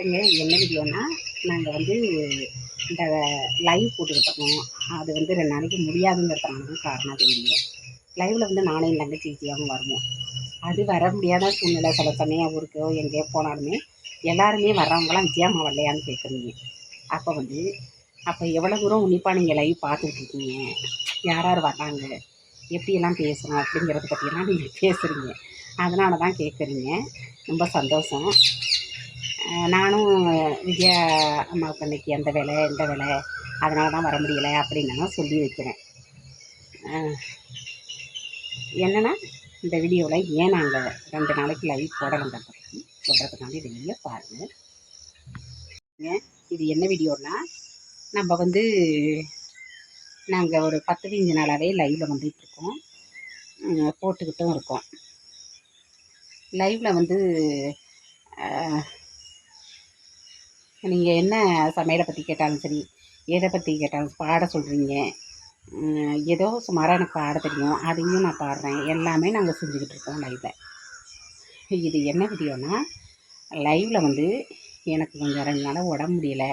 வணக்கங்க என்ன வீடியோனா நாங்கள் வந்து இந்த லைவ் போட்டுக்கிட்டோம் அது வந்து ரெண்டு நாளைக்கு முடியாதுங்கிறதுனால காரணம் அது வீடியோ லைவில் வந்து நானே என் தங்கச்சி விஜயாவும் வருவோம். அது வர முடியாத சூழ்நிலை சில சமயம் ஊருக்கோ எங்கேயோ போனாலுமே எல்லாருமே வர்றவங்களாம் விஜயாம்மா வரலையான்னு கேட்குறீங்க. அப்போ வந்து அப்போ எவ்வளோ தூரம் உன்னிப்பாக நீங்கள் லைவ் பார்த்துட்டு இருக்கீங்க? யார் யார் வர்றாங்க? எப்படியெல்லாம் பேசுகிறோம் அப்படிங்கிறத பற்றியெல்லாம் நீங்கள் பேசுகிறீங்க அதனால தான் கேட்குறீங்க. ரொம்ப சந்தோஷம். நானும் விஜயா அம்மாவுக்கு அன்றைக்கி அந்த வேலை இந்த வேலை அதனால தான் வர முடியலை அப்படின்னு நான் சொல்லி வைக்கிறேன். என்னென்னா இந்த வீடியோவில் ஏன் நாங்கள் ரெண்டு நாளைக்கு லைவ் போடலைங்கிறத பற்றி சொல்கிறதுனால இந்த பாருங்கள் இது என்ன வீடியோன்னா நம்ம வந்து நாங்கள் ஒரு பத்து பதினஞ்சு நாளாகவே லைவில் வந்துட்டு இருக்கோம். போட்டுக்கிட்டும் இருக்கோம். லைவில் வந்து நீங்கள் என்ன சமையலை பற்றி கேட்டாலும் சரி எதை பற்றி கேட்டாலும் பாட சொல்கிறீங்க ஏதோ சுமாராக எனக்கு பாட தெரியும். அதையும் நான் பாடுறேன். எல்லாமே நாங்கள் செஞ்சுக்கிட்டு இருக்கோம் லைவில் இது என்ன வீடியோனா லைவில் வந்து எனக்கு கொஞ்சம் ரெண்டு நாளாக உடம்பு முடியல.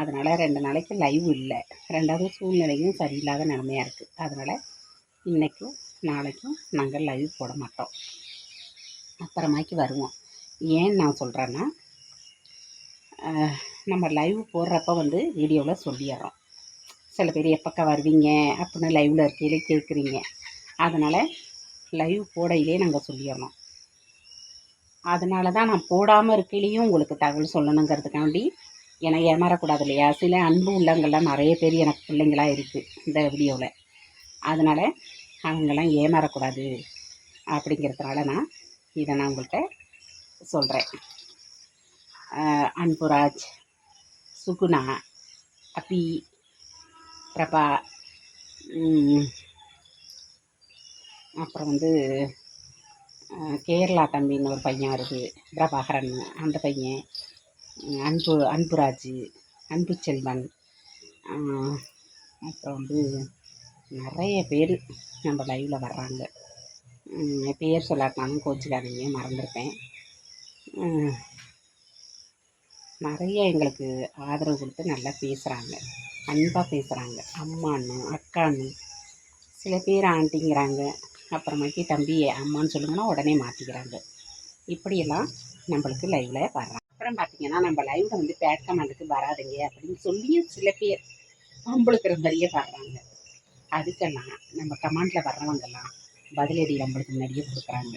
அதனால் ரெண்டு நாளைக்கு லைவ் இல்லை. ரெண்டாவது சூழ்நிலையும் சரியில்லாத நிலமையாக இருக்குது அதனால் இன்றைக்கும் நாளைக்கும் நாங்கள் லைவ் போட மாட்டோம். அப்புறமாக்கி வருவோம். ஏன் நான் சொல்கிறேன்னா நம்ம லைவ் போடுறப்ப வந்து வீடியோவில் சொல்லிடுறோம். சில பேர் எப்பக்கா வருவீங்க? அப்படின்னு லைவில் இருக்கையிலே கேட்குறீங்க. அதனால் லைவ் போடையிலே நாங்கள் சொல்லிடுறோம். அதனால தான் நான் போடாமல் இருக்கையிலையும் உங்களுக்கு தகவல் சொல்லணுங்கிறதுக்காண்டி ஏன்னா ஏமாறக்கூடாது இல்லையா? சில அன்பு உள்ளங்கள்லாம் நிறைய பேர் எனக்கு பிள்ளைங்களாக இருக்குது இந்த வீடியோவில் அதனால் அவங்கெல்லாம் ஏமாறக்கூடாது. அப்படிங்கிறதுனால நான் இதை நான் உங்கள்கிட்ட சொல்கிறேன் அன்புராஜ் சுகுணா அபி பிரபா அப்புறம் வந்து eh, கேரளா தம்பின்னு ஒரு பையன் வருது பிரபாகரன் அந்த பையன். அன்பு அன்புராஜ் அன்பு செல்வன். அப்புறம் வந்து நிறைய பேர் நம்ம லைவில் வர்றாங்க. பேர் சொல்லாட்டினாலும் கோச்சிக்காதீங்க மறந்துருப்பேன். நிறைய எங்களுக்கு ஆதரவு கொடுத்து நல்லா பேசுகிறாங்க அன்பாக பேசுகிறாங்க அம்மான்னு அக்கான்னு சில பேர் ஆண்டிங்கிறாங்க. அப்புறமாக்கி தம்பி அம்மான்னு சொல்லுங்கன்னா உடனே மாற்றிக்கிறாங்க இப்படியெல்லாம் நம்மளுக்கு லைவில் வர்றாங்க அப்புறம் பார்த்தீங்கன்னா நம்ம லைவில் வந்து பேட் கமாண்டுக்கு வராதுங்க அப்படின்னு சொல்லியும் சில பேர் நம்மளுக்கு மாதிரியே வர்றாங்க. அதுக்கெல்லாம் நம்ம கமாண்டில் வர்றவங்கெல்லாம் பதிலடி நம்மளுக்கு முன்னாடியே கொடுக்குறாங்க.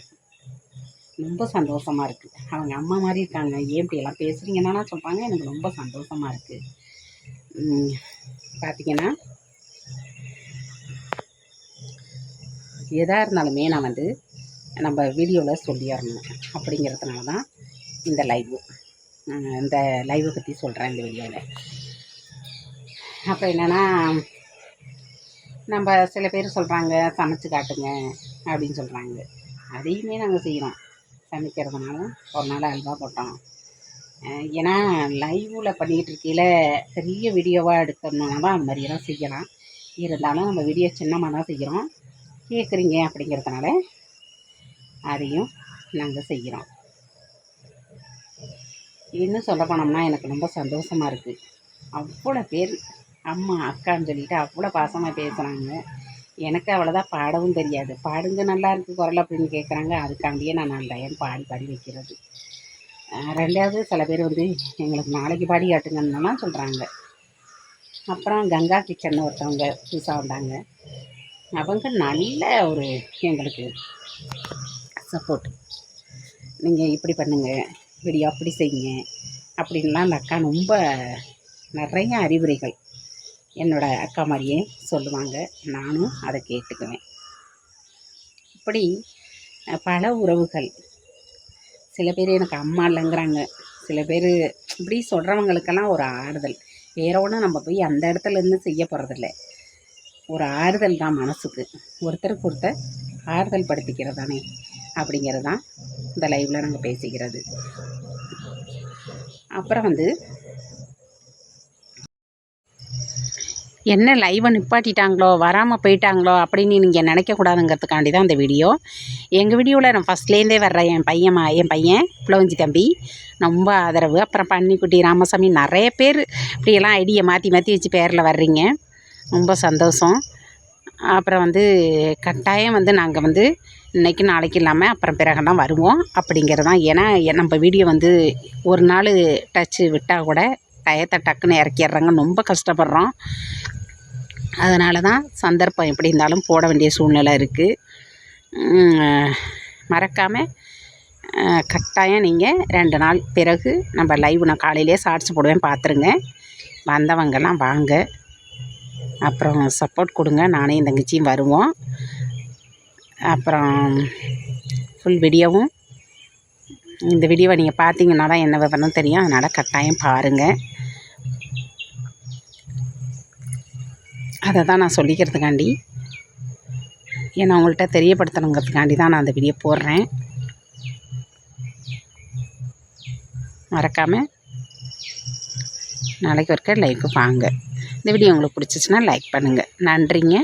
ரொம்ப சந்தோஷமாக இருக்குது அவங்க அம்மா மாதிரி இருக்காங்க. ஏன் இப்படி எல்லாம் பேசுகிறீங்கன்னா சொல்கிறாங்க எனக்கு ரொம்ப சந்தோஷமாக இருக்குது பார்த்தீங்கன்னா எதாக இருந்தாலுமே நான் வந்து நம்ம வீடியோவில் சொல்லிடணும் அப்படிங்கிறதுனால தான் இந்த லைவு இந்த லைவை பற்றி சொல்கிறேன் இந்த வீடியோவில் அப்போ என்னென்னா நம்ம சில பேர் சொல்கிறாங்க சமைச்சு காட்டுங்க அப்படின்னு சொல்கிறாங்க அதையுமே நாங்கள் செய்கிறோம் சமைக்கிறதுனால ஒரு நாள் அல்வா போட்டோம். ஏன்னா லைவில் பண்ணிக்கிட்டு இருக்கையில் பெரிய வீடியோவாக எடுக்கணும்னா தான் அந்த மாதிரியெல்லாம் செய்யலாம். இருந்தாலும் நம்ம வீடியோ சின்னமாக தான் செய்கிறோம் கேட்குறீங்க அப்படிங்கிறதுனால அதையும் நாங்கள் செய்கிறோம் இன்னும் சொல்ல போனோம்னா எனக்கு ரொம்ப சந்தோஷமாக இருக்குது அவ்வளோ பேர் அம்மா அக்கான்னு சொல்லிட்டு அவ்வளோ பாசமாக பேசுகிறாங்க எனக்கு அவ்வளோதான் பாடவும் தெரியாது. பாடுங்க நல்லா இருக்குது குரல் அப்படின்னு கேட்குறாங்க அதுக்காண்டியே நான் நல்லையன் பாடி பாடி வைக்கிறது. ரெண்டாவது சில பேர் வந்து எங்களுக்கு நாளைக்கு பாடி காட்டுங்கன்னு சொல்கிறாங்க அப்புறம் கங்கா கிச்சன் ஒருத்தவங்க புதுசாக வந்தாங்க. அவங்க நல்ல ஒரு எங்களுக்கு சப்போர்ட் நீங்கள் இப்படி பண்ணுங்கள் இப்படி அப்படி செய்யுங்க அப்படின்லாம் அந்த அக்கா ரொம்ப நிறைய அறிவுரைகள். என்னோட அக்கா மாதிரியே சொல்லுவாங்க. நானும் அதை கேட்டுக்குவேன். இப்படி பல உறவுகள். சில பேர் எனக்கு அம்மா இல்லைங்கிறாங்க. சில பேர் இப்படி சொல்கிறவங்களுக்கெல்லாம் ஒரு ஆறுதல். வேற ஒன்றும் நம்ம போய் அந்த இடத்துல இருந்து செய்ய போகிறதில்ல ஒரு ஆறுதல் தான் மனசுக்கு. ஒருத்தருக்கு ஒருத்தர் ஆறுதல் படுத்திக்கிறது தானே அப்படிங்கிறது தான் இந்த லைவில் நாங்கள் பேசிக்கிறது. அப்புறம் வந்து என்ன லைவை நிப்பாட்டிட்டாங்களோ வராமல் போயிட்டாங்களோ அப்படின்னு நீங்கள் நினைக்கக்கூடாதுங்கிறதுக்காண்டி தான் இந்த வீடியோ எங்கள் வீடியோவில் நான் ஃபஸ்ட்லேருந்தே வர்ற என் பையன் என் பையன் புலவஞ்சி தம்பி. ரொம்ப ஆதரவு. அப்புறம் பன்னிக்குட்டி ராமசாமி நிறைய பேர் இப்படியெல்லாம் ஐடியை மாற்றி மாற்றி வச்சு பேரில் வர்றீங்க. ரொம்ப சந்தோஷம். அப்புறம் வந்து கட்டாயம் வந்து நாங்கள் வந்து இன்றைக்கி நாளைக்கு இல்லாமல் அப்புறம் பிறகுலாம் வருவோம் அப்படிங்கிறது தான் ஏன்னா நம்ம வீடியோ வந்து ஒரு நாள் டச்சு விட்டால் கூட டயத்தை டக்குன்னு இறக்கிடுறாங்க. ரொம்ப கஷ்டப்படுறோம். அதனால தான் சந்தர்ப்பம் எப்படி இருந்தாலும் போட வேண்டிய சூழ்நிலை இருக்குது மறக்காமல் கட்டாயம் நீங்கள் ரெண்டு நாள் பிறகு நம்ம லைவ் நான் காலையிலே ஷார்ட்ஸ் போடுவேன் பார்த்துருங்க வந்தவங்கெல்லாம் வாங்க. அப்புறம் சப்போர்ட் கொடுங்க. நானே என் தங்கச்சியும் வருவோம். அப்புறம் ஃபுல் வீடியோவும் இந்த வீடியோவை நீங்கள் பார்த்தீங்கன்னா தான் என்ன விவரம் தெரியும். அதனால் கட்டாயம் பாருங்கள் அதை தான் நான் சொல்லிக்கிறதுக்காண்டி. ஏன்னா உங்கள்கிட்ட தெரியப்படுத்தணுங்கிறதுக்காண்டி தான் நான் அந்த வீடியோ போடுறேன். மறக்காமல் நாளைக்கு ஒருக்க லைக்கு வாங்க. இந்த வீடியோ உங்களுக்கு பிடிச்சிச்சின்னா லைக் பண்ணுங்கள் நன்றிங்க.